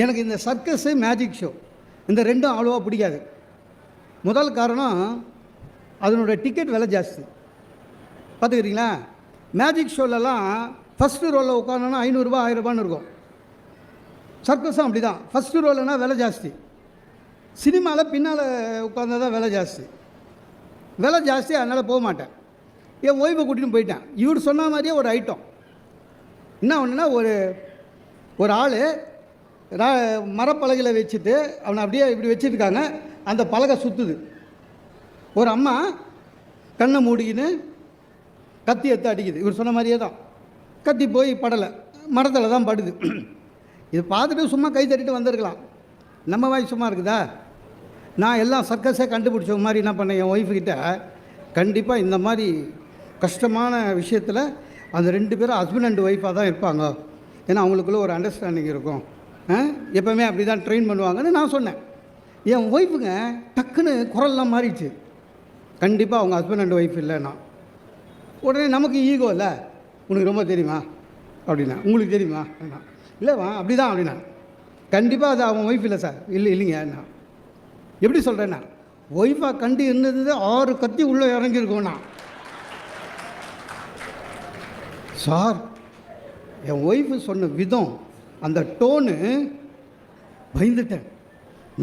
எனக்கு இந்த circus magic show இந்த ரெண்டும் அவ்வளோவா பிடிக்காது. முதல் காரணம் அதனோட டிக்கெட் விலை ஜாஸ்தி. பார்த்துக்கிறீங்களா? மேஜிக் ஷோலெல்லாம் ஃபஸ்ட்டு ரோலில் உட்காந்தோன்னா ஐநூறுரூபா ஆயிரரூபான்னு இருக்கும். சர்க்கஸும் அப்படி தான் ஃபஸ்ட்டு ரோலனா விலை ஜாஸ்தி. சினிமாவில் பின்னால் உட்காந்தா தான் விலை ஜாஸ்தி. விலை ஜாஸ்தி அதனால் போக மாட்டேன். என் ஓய்வை கூட்டின்னு போயிட்டேன். இவர் சொன்ன மாதிரியே ஒரு ஐட்டம் என்ன ஒன்றுனா ஒரு ஒரு ஆள் மரப்பலகையில் வச்சுட்டு அவனை அப்படியே இப்படி வச்சுருக்காங்க. அந்த பலகை சுற்றுது ஒரு அம்மா கண்ணை மூடிக்கின்னு கத்தி எடுத்து அடிக்குது. இவர் சொன்ன மாதிரியே தான். கத்தி போய் படலை. மரத்தில் தான் படுது. இது பார்த்துட்டு சும்மா கை தட்டிட்டு வந்திருக்கலாம். நம்ம வாய் சும்மா இருக்குதா? நான் எல்லாம் சர்க்கஸே கண்டுபிடிச்ச மாதிரி என்ன பண்ணேன்? என் ஒய்ஃப்கிட்ட கண்டிப்பாக இந்த மாதிரி கஷ்டமான விஷயத்தில் அந்த ரெண்டு பேரும் ஹஸ்பண்ட் அண்ட் ஒய்ஃபாக தான் இருப்பாங்க. ஏன்னா அவங்களுக்குள்ள ஒரு அண்டர்ஸ்டாண்டிங் இருக்கும். எப்பவுமே அப்படி தான் ட்ரெயின் பண்ணுவாங்கன்னு நான் சொன்னேன். என் ஒய்ஃபுங்க டக்குன்னு குரல்லாம் மாறிடுச்சு. கண்டிப்பாக அவங்க ஹஸ்பண்ட் அண்ட் ஒய்ஃப் இல்லைன்னா. உடனே நமக்கு ஈகோ இல்லை. உனக்கு ரொம்ப தெரியுமா? அப்படின்னா உங்களுக்கு தெரியுமா? இல்லைவா அப்படி தான் அப்படின்னா. கண்டிப்பாக அது அவன் ஒய்ஃப் இல்லை சார். இல்லை இல்லைங்க நான் எப்படி சொல்கிறேன்னா ஒய்ஃபாக கண்டு இருந்தது ஆறு கத்தி உள்ளே இறங்கியிருக்கோம் நான் சார் என் ஒய்ஃபு சொன்ன விதம் அந்த டோனு பயந்துட்டேன்.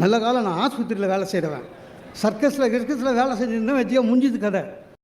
நல்ல காலம் நான் ஆஸ்பத்திரியில் வேலை செய்கிறவன் சர்க்கஸில் கிர்க்கஸில் வேலை செஞ்சிருந்தேன் வச்சியா முடிஞ்சது கதை.